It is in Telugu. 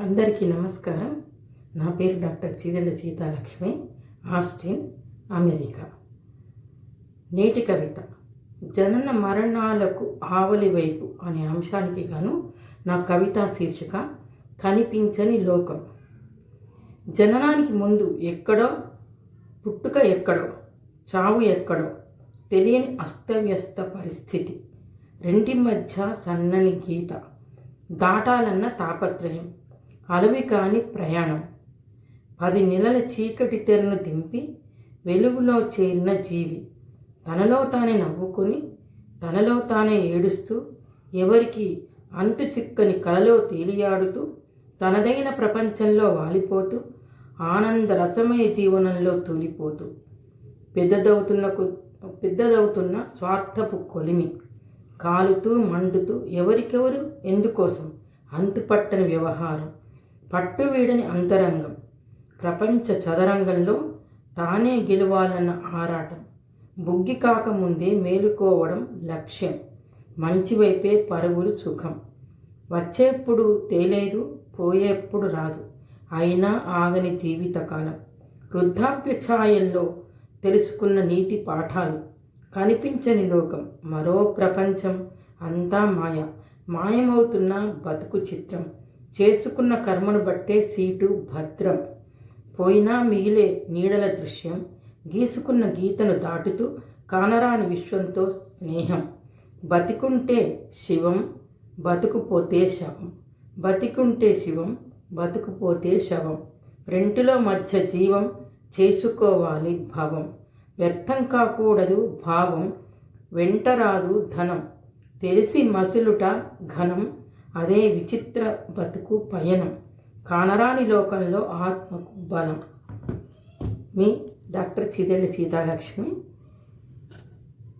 అందరికీ నమస్కారం. నా పేరు డాక్టర్ చీదెళ్ళ సీతాలక్ష్మి ఆస్టిన్ అమెరికా. నేటి కవిత జనన మరణాలకు ఆవలి వైపు అనే అంశానికి గాను నా కవితా శీర్షిక కనిపించని లోకం. జననానికి ముందు ఎక్కడో పుట్టుక ఎక్కడో చావు ఎక్కడో తెలియని అస్తవ్యస్త పరిస్థితి. రెంటి మధ్య సన్నని గీత దాటాలన్న తాపత్రయం. అలవి కాని ప్రయాణం. పది నెలల చీకటి తెరను దింపి వెలుగులో చేరిన జీవి. తనలో తానే నవ్వుకొని తనలో తానే ఏడుస్తూ ఎవరికి అంతు చిక్కని కలలో తేలియాడుతూ తనదైన ప్రపంచంలో వాలిపోతూ ఆనంద రసమయ జీవనంలో తూలిపోతూ. పెద్దదవుతున్న పెద్దదవుతున్న స్వార్థపు కొలిమి. కాలుతూ మండుతూ ఎవరికెవరు? ఎందుకోసం? అంతుపట్టని వ్యవహారం. పట్టు వీడని అంతరంగం. ప్రపంచ చదరంగంలో తానే గెలవాలన్న ఆరాటం. బుగ్గి కాకముందే మేలుకోవడం లక్ష్యం. మంచివైపే పరుగులు సుఖం. వచ్చేప్పుడు తేలేదు పోయేప్పుడు రాదు. అయినా ఆగని జీవితకాలం. వృద్ధాప్య ఛాయల్లో తెలుసుకున్న నీతి పాఠాలు. కనిపించని లోకం. మరో ప్రపంచం అంతా మాయ. మాయమవుతున్న బతుకు చిత్రం. చేసుకున్న కర్మను బట్టే సీటు భద్రం. పోయినా మిగిలే నీడల దృశ్యం. గీసుకున్న గీతను దాటుతూ కానరాని విశ్వంతో స్నేహం. బతికుంటే శివం బతుకుపోతే శవం. బతికుంటే శివం బతుకుపోతే శవం. రెంటిలో మధ్య జీవం చేసుకోవాలి భావం. వ్యర్థం కాకూడదు భావం. వెంటరాదు ధనం. తెలిసి మసులుట ఘనం. అదే విచిత్ర బతుకు పయనం. కానరాని లోకంలో ఆత్మకు బలం. మీ డాక్టర్ చిదెళ్ళి సీతాలక్ష్మి